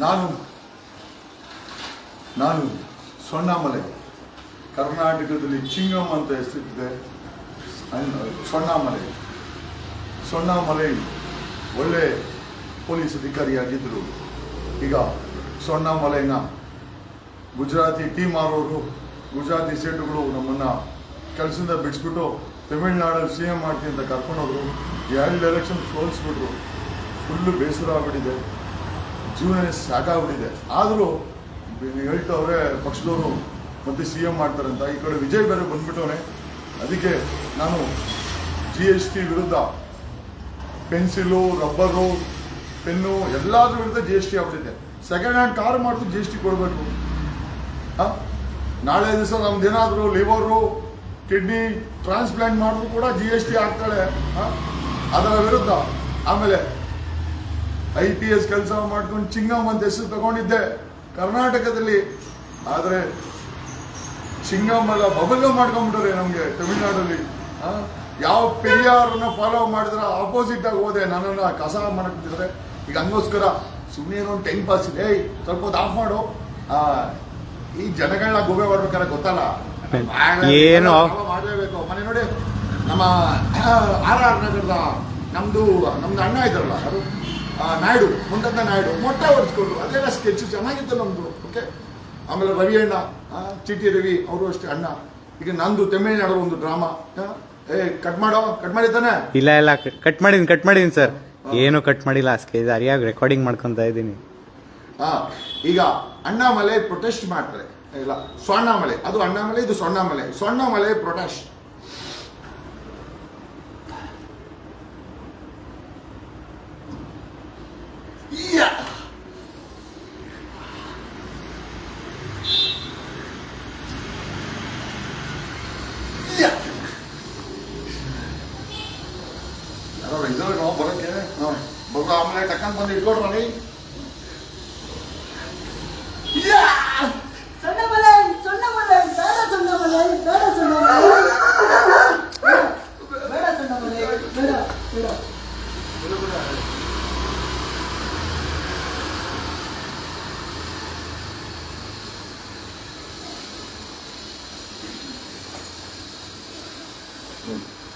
ನಾನು ನಾನು ಸೊಣ್ಣಾಮಲೆ. ಕರ್ನಾಟಕದಲ್ಲಿ ಚಿಂಗಮ್ ಅಂತ ಹೆಸರಿದೆ ಸೊಣ್ಣಾಮಲೆ. ಸೊಣ್ಣಾಮಲೆ ಒಳ್ಳೆ ಪೊಲೀಸ್ ಅಧಿಕಾರಿಯಾಗಿದ್ದರು. ಈಗ ಸೊಣ್ಣಾಮಲೆನ ಗುಜರಾತಿ ಟೀಮ್ ಮಾರೋರು ಗುಜರಾತಿ ಸೇಟುಗಳು ನಮ್ಮನ್ನು ಕೆಲಸದಿಂದ ಬಿಡಿಸ್ಬಿಟ್ಟು ತಮಿಳ್ನಾಡಲ್ಲಿ ಸಿ ಎಂ ಮಾಡ್ತೀನಿ ಅಂತ ಕರ್ಕೊಂಡೋದ್ರು. ಎರಡು ಎಲೆಕ್ಷನ್ ಸೋಲಿಸ್ಬಿಟ್ರು. ಫುಲ್ಲು ಬೇಸರ ಆಗ್ಬಿಟ್ಟಿದೆ. ಜೀವನ ಸಾಕಾಗ್ಬಿಟ್ಟಿದೆ ಆದರೂ ಹೇಳ್ತವ್ರೆ ಪಕ್ಷದವರು ಮತ್ತೆ ಸಿ ಎಂ ಮಾಡ್ತಾರಂತ ಈ ಕಡೆ ವಿಜಯ್ ಬೇರೆ ಬಂದ್ಬಿಟ್ಟವನೇ. ಅದಕ್ಕೆ ನಾನು ಜಿ ಎಸ್ ಟಿ ವಿರುದ್ಧ ಪೆನ್ಸಿಲು, ರಬ್ಬರು, ಪೆನ್ನು ಎಲ್ಲಾದ್ರ ವಿರುದ್ಧ ಜಿ ಎಸ್ ಟಿ ಆಗ್ಬಿಟ್ಟಿದೆ. ಸೆಕೆಂಡ್ ಹ್ಯಾಂಡ್ ಕಾರ್ ಮಾಡಿದ್ರು ಜಿ ಎಸ್ ಟಿ ಕೊಡಬೇಕು. ಹಾಂ? ನಾಳೆ ದಿವಸ ನಮ್ದೇನಾದರೂ ಲಿವರು, ಕಿಡ್ನಿ ಟ್ರಾನ್ಸ್ಪ್ಲಾಂಟ್ ಮಾಡಿದ್ರು ಕೂಡ ಜಿ ಎಸ್ ಟಿ ಆಗ್ತಾಳೆ ಅದರ ವಿರುದ್ಧ. ಆಮೇಲೆ ಐ ಪಿ ಎಸ್ ಕೆಲಸ ಮಾಡ್ಕೊಂಡು ಚಿಂಗಮ್ ಅಂತ ಹೆಸರು ತಗೊಂಡಿದ್ದೆ. ಕರ್ನಾಟಕದಲ್ಲಿ. ಆದರೆ ಚಿಂಗಮ್ ಎಲ್ಲ ಬಬಲ್ಗ ಮಾಡ್ಕೊಂಡ್ಬಿಟ್ರೆ ನಮಗೆ ತಮಿಳ್ನಾಡಲ್ಲಿ? ಯಾವ ಪೆರಿಯಾರನ್ನ ಫಾಲೋ ಮಾಡಿದ್ರೆ ಆಪೋಸಿಟ್ ಆಗಿ ಹೋದೆ. ನನ್ನನ್ನು ಕಸ ಮಾಡಕ್ಬಿಟ್ಟಿದ್ರೆ ಈಗ ಹಂಗೋಸ್ಕರ ಸುಮ್ಮನೆ ಒಂದು ಟೈಮ್ ಪಾಸ್ ಇದೆ. ಸ್ವಲ್ಪ ಹೊತ್ತು ಆಫ್ ಮಾಡು. ಈ ಜನಗಳನ್ನ ಗೋಬೆ ಮಾಡ್ಬೇಕಾದ್ರೆ ಗೊತ್ತಲ್ಲ? ಏನು? ಮಾಡಲೇಬೇಕು. ಮನೆ ನೋಡಿ ನಮ್ಮ ಆರ್ ಆರ್ ನಗರದ ನಮ್ದು ನಮ್ದು ಅಣ್ಣ ಇದ್ರಲ್ಲ ಅದು ನಾಯ್ಡು ಮುಂದಂತ ನಾಯ್ಡು ಮೊಟ್ಟೆ ಹೊರಿಸ್ಕೊಂಡು ಅದೆಲ್ಲ ಸ್ಕೆಚ್ ಚೆನ್ನಾಗಿತ್ತು ನಮ್ದು ಓಕೆ ಆಮೇಲೆ ರವಿ ಅಣ್ಣ ಚಿಟಿ ರವಿ ಅವರು ಅಷ್ಟೇ ಅಣ್ಣ. ಈಗ ನಂದು ತಮಿಳುನಾಡು ಒಂದು ಡ್ರಾಮಾ ಏ ಕಟ್ ಮಾಡೋ ಕಟ್ ಮಾಡಿದ್ದಾನೆ ಇಲ್ಲ ಇಲ್ಲ ಕಟ್ ಮಾಡಿದೀನಿ ಕಟ್ ಮಾಡಿದೀನಿ ಸರ್ ಏನು ಕಟ್ ಮಾಡಿಲ್ಲ ಸ್ಕೆಚ್ ಅರಿಯಾಗಿ ರೆಕಾರ್ಡಿಂಗ್ ಮಾಡ್ಕೊತಾ ಇದ್ದೀನಿ ಹಾ, ಈಗ ಅಣ್ಣಾಮಲೆ ಪ್ರೊಟೆಸ್ಟ್ ಮಾಡ್ತಾರೆ. ಇಲ್ಲ ಸ್ವರ್ಣಾಮಲೆ ಅದು ಅಣ್ಣಾಮಲೆ, ಇದು ಸ್ವರ್ಣಾಮಲೆ ಸ್ವರ್ಣಾಮಲೆ ಪ್ರೊಟೆಸ್ಟ್ ಯಾರೋ ಇದ್ದಾರೆ ನಾವು ಬರೋಕ್ಕೆ ಹಾಂ ಬರೋ ಆಮೇಲೆ ಟಕ್ಕಂತ ಬಂದು ಇಟ್ಕೊಡ್ರಿ 嗯。